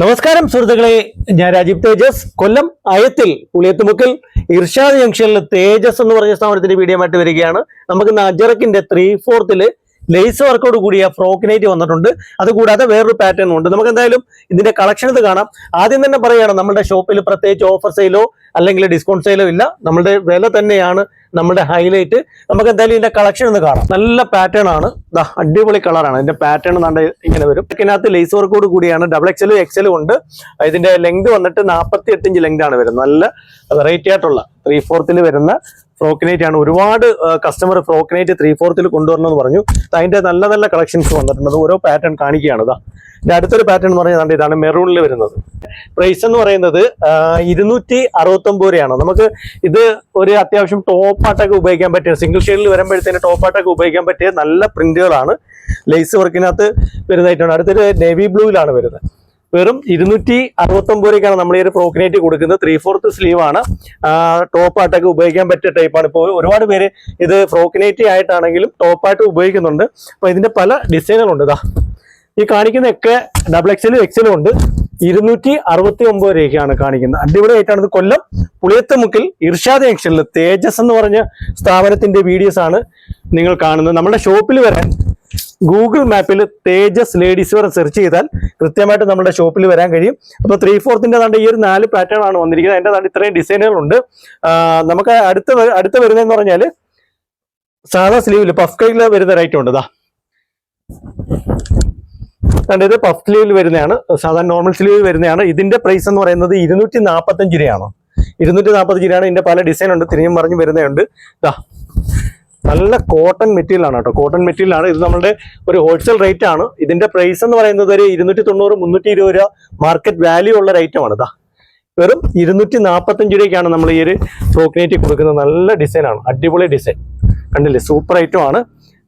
നമസ്കാരം സുഹൃത്തുക്കളെ. ഞാൻ രാജീവ് തേജസ്. കൊല്ലം അയത്തിൽ പുളിയത്തുമുക്കിൽ ഇർഷാദ് ജംഗ്ഷനിൽ തേജസ് എന്ന് പറഞ്ഞ സ്ഥാപനത്തിന്റെ വീഡിയോ ആയിട്ട് വരികയാണ്. നമുക്ക് നജറക്കിന്റെ ത്രീ ഫോർത്തിൽ ലേസ് വർക്കോട് കൂടിയ ഫ്രോക്കിനേറ്റ് വന്നിട്ടുണ്ട്. അതുകൂടാതെ വേറൊരു പാറ്റേൺ ഉണ്ട്. നമുക്ക് എന്തായാലും ഇതിന്റെ കളക്ഷൻ ഇത് കാണാം. ആദ്യം തന്നെ പറയുകയാണ് നമ്മുടെ ഷോപ്പിൽ പ്രത്യേകിച്ച് ഓഫർ സെയിലോ അല്ലെങ്കിൽ ഡിസ്കൗണ്ട് സെയിലോ ഇല്ല. നമ്മുടെ വില തന്നെയാണ് നമ്മുടെ ഹൈലൈറ്റ് നമുക്ക് എന്തായാലും ഇതിന്റെ കളക്ഷൻ ഒന്ന് കാണാം. നല്ല പാറ്റേൺ ആണ്. അടിപൊളി കളറാണ് ഇതിന്റെ പാറ്റേൺ നല്ല ഇങ്ങനെ വരും. ഇതിനകത്ത് ലേസ് വർക്കോട് കൂടിയാണ്. ഡബിൾ എക്സലും എക്സലും ഉണ്ട്. ഇതിന്റെ ലെങ്ത് വന്നിട്ട് നാൽപ്പത്തി എട്ട് ഇഞ്ച് ലെങ്ത് ആണ് വരുന്നത്. നല്ല വെറൈറ്റി ആയിട്ടുള്ള ത്രീ ഫോർത്തിൽ വരുന്ന ഫ്രോക്കിനൈറ്റ് ആണ് ഒരുപാട് കസ്റ്റമർ ഫ്രോക്കിനൈറ്റ് ത്രീ ഫോർത്തിൽ കൊണ്ടുവരണമെന്ന് പറഞ്ഞു. അതിന്റെ നല്ല നല്ല കളക്ഷൻസ് വന്നിട്ടുണ്ട്. ഓരോ പാറ്റേൺ കാണിക്കുകയാണ്. ഇതാ അടുത്തൊരു പാറ്റേൺ എന്ന് പറഞ്ഞാൽ ഇതാണ് മെറൂണിൽ വരുന്നത്. പ്രൈസ് എന്ന് പറയുന്നത് ഇരുന്നൂറ്റി അറുപത്തൊമ്പത് രൂപയാണ്. നമുക്ക് ഇത് ഒരു അത്യാവശ്യം ടോപ്പ് ആയിട്ടൊക്കെ ഉപയോഗിക്കാൻ പറ്റിയ സിംഗിൾ ഷെയ്ഡിൽ വരുമ്പോഴത്തേന് ടോപ്പ് ആയിട്ടൊക്കെ ഉപയോഗിക്കാൻ പറ്റിയ നല്ല പ്രിന്റുകളാണ് ലേസ് വർക്കിനകത്ത് വരുന്നതായിട്ടാണ് അടുത്തൊരു നേവി ബ്ലൂവിലാണ് വരുന്നത്. വെറും ഇരുന്നൂറ്റി അറുപത്തി ഒമ്പത് രൂപയ്ക്കാണ് നമ്മൾ ഈ ഒരു ഫ്രോക്കിനേറ്റ് കൊടുക്കുന്നത്. ത്രീ ഫോർത്ത് സ്ലീവ് ആണ്. ടോപ്പ് ആയിട്ടൊക്കെ ഉപയോഗിക്കാൻ പറ്റിയ ടൈപ്പാണ് ഇപ്പോൾ ഒരുപാട് പേര് ഇത് ഫ്രോക്കിനേറ്റ് ആയിട്ടാണെങ്കിലും ടോപ്പായിട്ട് ഉപയോഗിക്കുന്നുണ്ട്. അപ്പോൾ ഇതിന്റെ പല ഡിസൈനുകളുണ്ട് ഇതാ ഈ കാണിക്കുന്നതൊക്കെ ഡബിൾ എക്സലും എക്സലും ഉണ്ട് ഇരുന്നൂറ്റി അറുപത്തി ഒമ്പത് രൂപയ്ക്കാണ് കാണിക്കുന്നത്. അടിപൊളിയായിട്ടാണ് ഇത് കൊല്ലം പുളിയത്തുമുക്കിൽ ഇർഷാദ് ജംഗ്ഷനിൽ തേജസ് എന്ന് പറഞ്ഞ സ്ഥാപനത്തിന്റെ വീഡിയോസ് ആണ് നിങ്ങൾ കാണുന്നത്. നമ്മുടെ ഷോപ്പിൽ വരാൻ ഗൂഗിൾ മാപ്പിൽ തേജസ് ലേഡീസ് വെയർ സെർച്ച് ചെയ്താൽ കൃത്യമായിട്ട് നമ്മുടെ ഷോപ്പിൽ വരാൻ കഴിയും. അപ്പോൾ ത്രീ ഫോർത്തിന്റെ താണ്ട് ഈ ഒരു നാല് പാറ്റേൺ ആണ് വന്നിരിക്കുന്നത്. അതിന്റെ താണ്ട് ഇത്രയും ഡിസൈനുകളുണ്ട് നമുക്ക് അടുത്ത അടുത്ത വരുന്നതെന്ന് പറഞ്ഞാൽ സാധാ സ്ലീവിൽ പഫ് കൈയിൽ വരുന്ന റൈറ്റ് ഉണ്ട്. ഇതാ കണ്ടത് പഫ് സ്ലീവിൽ വരുന്നതാണ്. സാധാരണ നോർമൽ സ്ലീവിൽ വരുന്നതാണ്. ഇതിന്റെ പ്രൈസ് എന്ന് പറയുന്നത് ഇരുന്നൂറ്റി നാൽപ്പത്തഞ്ച് രൂപയാണ്. ഇരുന്നൂറ്റി നാൽപ്പത്തഞ്ച് രൂപയാണ് ഇതിന്റെ പല ഡിസൈൻ ഉണ്ട്. തിരിഞ്ഞും മറിഞ്ഞും വരുന്നുണ്ട് ഇതാ നല്ല കോട്ടൺ മെറ്റീരിയൽ ആണ് കേട്ടോ. കോട്ടൺ മെറ്റീരിയൽ ആണ്. ഇത് നമ്മുടെ ഒരു ഹോൾസെയിൽ റേറ്റ് ആണ്. ഇതിന്റെ പ്രൈസ് എന്ന് പറയുന്നത് ഒരു ഇരുന്നൂറ്റി തൊണ്ണൂറ് മുന്നൂറ്റി ഇരുപത് രൂപ മാർക്കറ്റ് വാല്യൂ ഉള്ള ഒരു ആണ് ഇതാ. വെറും ഇരുന്നൂറ്റി നാൽപ്പത്തഞ്ച് രൂപയ്ക്കാണ് നമ്മൾ ഈ ഒരു ഫ്രോക്കിനേറ്റ് കൊടുക്കുന്നത് നല്ല ഡിസൈൻ ആണ്. അടിപൊളി ഡിസൈൻ കണ്ടില്ലേ? സൂപ്പർ ഐറ്റം ആണ്.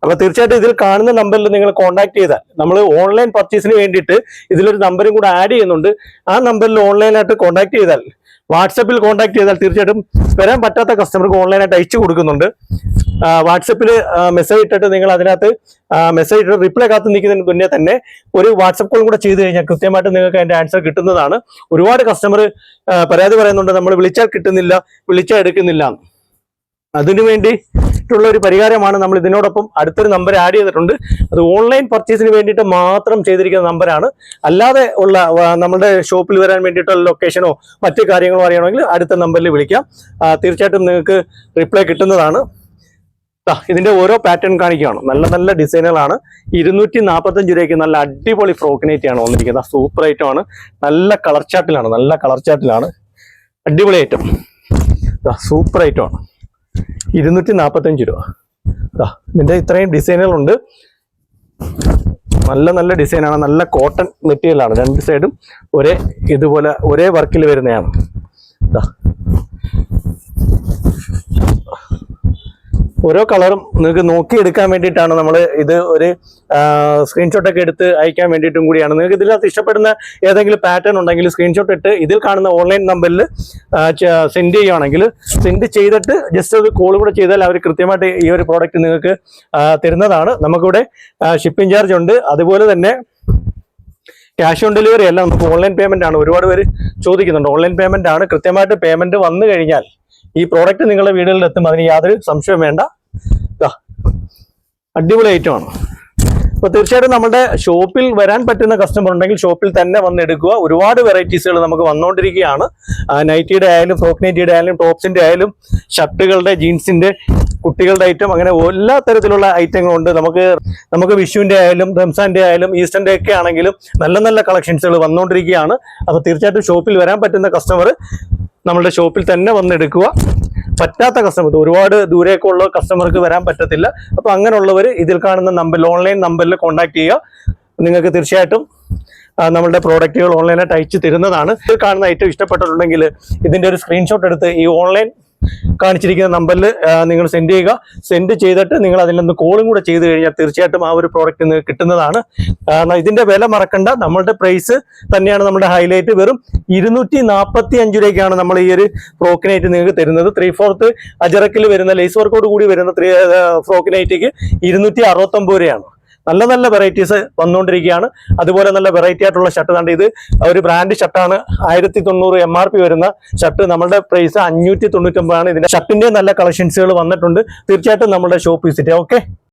അപ്പൊ തീർച്ചയായിട്ടും ഇതിൽ കാണുന്ന നമ്പറിൽ നിങ്ങൾ കോൺടാക്ട് ചെയ്താൽ നമ്മൾ ഓൺലൈൻ പർച്ചേസിന് വേണ്ടിയിട്ട് ഇതിലൊരു നമ്പറും കൂടെ ആഡ് ചെയ്യുന്നുണ്ട്. ആ നമ്പറിൽ ഓൺലൈനായിട്ട് കോൺടാക്ട് ചെയ്താൽ വാട്സപ്പിൽ കോൺടാക്ട് ചെയ്താൽ തീർച്ചയായിട്ടും വരാൻ പറ്റാത്ത കസ്റ്റമർക്ക് ഓൺലൈനായിട്ട് അയച്ചു കൊടുക്കുന്നുണ്ട്. വാട്സപ്പിൽ മെസ്സേജ് ഇട്ടിട്ട് നിങ്ങൾ അതിനകത്ത് മെസ്സേജ് ഇട്ട് റിപ്ലൈ കാത്തു നിൽക്കുന്നതിന് മുന്നേ തന്നെ ഒരു വാട്സപ്പ് കോൾ കൂടെ ചെയ്ത് കഴിഞ്ഞാൽ കൃത്യമായിട്ട് നിങ്ങൾക്ക് അതിന്റെ ആൻസർ കിട്ടുന്നതാണ്. ഒരുപാട് കസ്റ്റമർ പരാതി പറയുന്നുണ്ട് നമ്മൾ വിളിച്ചാൽ കിട്ടുന്നില്ല വിളിച്ചാൽ എടുക്കുന്നില്ല. അതിനു വേണ്ടിയിട്ടുള്ള ഒരു പരിഹാരമാണ് നമ്മൾ ഇതിനോടൊപ്പം അടുത്തൊരു നമ്പർ ആഡ് ചെയ്തിട്ടുണ്ട്. അത് ഓൺലൈൻ പർച്ചേസിന് വേണ്ടിയിട്ട് മാത്രം ചെയ്തിരിക്കുന്ന നമ്പറാണ് അല്ലാതെ ഉള്ള നമ്മുടെ ഷോപ്പിൽ വരാൻ വേണ്ടിയിട്ടുള്ള ലൊക്കേഷനോ മറ്റു കാര്യങ്ങളോ അറിയണമെങ്കിൽ അടുത്ത നമ്പറിൽ വിളിക്കാം. തീർച്ചയായിട്ടും നിങ്ങൾക്ക് റിപ്ലൈ കിട്ടുന്നതാണ്. ഇതിന്റെ ഓരോ പാറ്റേൺ കാണിക്കുകയാണ്. നല്ല നല്ല ഡിസൈനുകളാണ് ഇരുന്നൂറ്റി നാൽപ്പത്തഞ്ച് രൂപയ്ക്ക് നല്ല അടിപൊളി ഫ്രോക്കിനേറ്റ് ആണ് വന്നിരിക്കുന്നത്. സൂപ്പർ ഐറ്റം ആണ്. നല്ല കളർ ചാട്ടിലാണ് നല്ല കളർ ചാട്ടിലാണ് അടിപൊളി ഐറ്റം സൂപ്പർ ഐറ്റം ആണ്. ഇരുന്നൂറ്റി നാൽപ്പത്തഞ്ച് രൂപ ഇതിന്റെ ഇത്രയും ഡിസൈനുകളുണ്ട് നല്ല നല്ല ഡിസൈനാണ് നല്ല കോട്ടൺ മെറ്റീരിയലാണ് രണ്ട് സൈഡും ഒരേ ഇതുപോലെ ഒരേ വർക്കിൽ വരുന്നതാണ്. ദാ. ഓരോ കളറും നിങ്ങൾക്ക് നോക്കി എടുക്കാൻ വേണ്ടിയിട്ടാണ് നമ്മൾ ഇത് ഒരു സ്ക്രീൻഷോട്ട് ഒക്കെ എടുത്ത് അയക്കാൻ വേണ്ടിയിട്ടും കൂടിയാണ്. നിങ്ങൾക്ക് ഇതിനകത്ത് ഇഷ്ടപ്പെടുന്ന ഏതെങ്കിലും പാറ്റേൺ ഉണ്ടെങ്കിൽ സ്ക്രീൻഷോട്ട് ഇട്ട് ഇതിൽ കാണുന്ന ഓൺലൈൻ നമ്പറിൽ സെൻഡ് ചെയ്യുകയാണെങ്കിൽ സെൻഡ് ചെയ്തിട്ട് ജസ്റ്റ് ഒരു കോൾ കൂടെ ചെയ്താൽ അവർ കൃത്യമായിട്ട് ഈ ഒരു പ്രോഡക്റ്റ് നിങ്ങൾക്ക് തരുന്നതാണ്. നമുക്കിവിടെ ഷിപ്പിംഗ് ചാർജ് ഉണ്ട്. അതുപോലെ തന്നെ ക്യാഷ് ഓൺ ഡെലിവറി അല്ല നമുക്ക് ഓൺലൈൻ പേയ്മെന്റ് ആണ്. ഒരുപാട് പേര് ചോദിക്കുന്നുണ്ട്. ഓൺലൈൻ പേയ്മെന്റ് ആണ്. കൃത്യമായിട്ട് പേയ്മെന്റ് വന്നു കഴിഞ്ഞാൽ ഈ പ്രോഡക്റ്റ് നിങ്ങളുടെ വീടുകളിലെത്തും. അതിന് യാതൊരു സംശയവും വേണ്ട. അടിപൊളി ഐറ്റം ആണ്. അപ്പൊ തീർച്ചയായിട്ടും നമ്മുടെ ഷോപ്പിൽ വരാൻ പറ്റുന്ന കസ്റ്റമർ ഉണ്ടെങ്കിൽ ഷോപ്പിൽ തന്നെ വന്ന് എടുക്കുക. ഒരുപാട് വെറൈറ്റീസുകൾ നമുക്ക് വന്നുകൊണ്ടിരിക്കുകയാണ് നൈറ്റിയുടെ ആയാലും ഫ്രോക്ക് നൈറ്റിയുടെ ആയാലും ടോപ്സിന്റെ ആയാലും ഷർട്ടുകളുടെ ജീൻസിന്റെ കുട്ടികളുടെ ഐറ്റം അങ്ങനെ എല്ലാ തരത്തിലുള്ള ഐറ്റങ്ങളുണ്ട് നമുക്ക് നമുക്ക് വിഷുവിന്റെ ആയാലും റംസാന്റെ ആയാലും ഈസ്റ്ററിന്റെ ഒക്കെ ആണെങ്കിലും നല്ല നല്ല കളക്ഷൻസുകൾ വന്നുകൊണ്ടിരിക്കുകയാണ് അപ്പൊ തീർച്ചയായിട്ടും ഷോപ്പിൽ വരാൻ പറ്റുന്ന കസ്റ്റമർ നമ്മുടെ ഷോപ്പിൽ തന്നെ വന്നെടുക്കുക പറ്റാത്ത കസ്റ്റമർ ഒരുപാട് ദൂരേക്ക് ഉള്ള കസ്റ്റമർക്ക് വരാൻ പറ്റത്തില്ല. അപ്പൊ അങ്ങനെയുള്ളവർ ഇതിൽ കാണുന്ന നമ്പറിൽ ഓൺലൈൻ നമ്പറിൽ കോൺടാക്ട് ചെയ്യുക. നിങ്ങൾക്ക് തീർച്ചയായിട്ടും നമ്മളുടെ പ്രോഡക്റ്റുകൾ ഓൺലൈനായിട്ട് അയച്ചു തരുന്നതാണ്. ഇതിൽ കാണുന്ന ഐറ്റം ഇഷ്ടപ്പെട്ടിട്ടുണ്ടെങ്കിൽ ഇതിന്റെ ഒരു സ്ക്രീൻഷോട്ട് എടുത്ത് ഈ ഓൺലൈൻ കാണിച്ചിരിക്കുന്ന നമ്പറിൽ നിങ്ങൾ സെൻഡ് ചെയ്യുക. സെൻഡ് ചെയ്തിട്ട് നിങ്ങൾ അതിൽ നിന്ന് കോളും കൂടെ ചെയ്ത് കഴിഞ്ഞാൽ തീർച്ചയായിട്ടും ആ ഒരു പ്രോഡക്റ്റ് നിങ്ങൾക്ക് കിട്ടുന്നതാണ്. ഇതിന്റെ വില മറക്കണ്ട. നമ്മളുടെ പ്രൈസ് തന്നെയാണ് നമ്മുടെ ഹൈലൈറ്റ് വെറും ഇരുന്നൂറ്റി നാൽപ്പത്തി അഞ്ച് രൂപയ്ക്കാണ് നമ്മൾ ഈ ഒരു ഫ്രോക്കിനൈറ്റ് നിങ്ങൾക്ക് തരുന്നത്. ത്രീ ഫോർത്ത് അജറക്കിൽ വരുന്ന ലേസ് വർക്കോട് കൂടി വരുന്ന ത്രീ ഫ്രോക്കിനൈറ്റിക്ക് ഇരുന്നൂറ്റി അറുപത്തൊമ്പത് രൂപയാണ്. നല്ല നല്ല വെറൈറ്റീസ് വന്നുകൊണ്ടിരിക്കുകയാണ്. അതുപോലെ നല്ല വെറൈറ്റി ആയിട്ടുള്ള ഷർട്ട് കണ്ട് ഇത് ഒരു ബ്രാൻഡ് ഷർട്ടാണ് ആയിരത്തി തൊണ്ണൂറ് എം ആർ പി വരുന്ന ഷർട്ട് നമ്മുടെ പ്രൈസ് അഞ്ഞൂറ്റി തൊണ്ണൂറ്റൊമ്പതാണ് ഇതിന്റെ ഷർട്ടിന്റെ നല്ല കളക്ഷൻസുകൾ വന്നിട്ടുണ്ട്. തീർച്ചയായിട്ടും നമ്മുടെ ഷോപ്പ് വിസിറ്റ് ഓക്കെ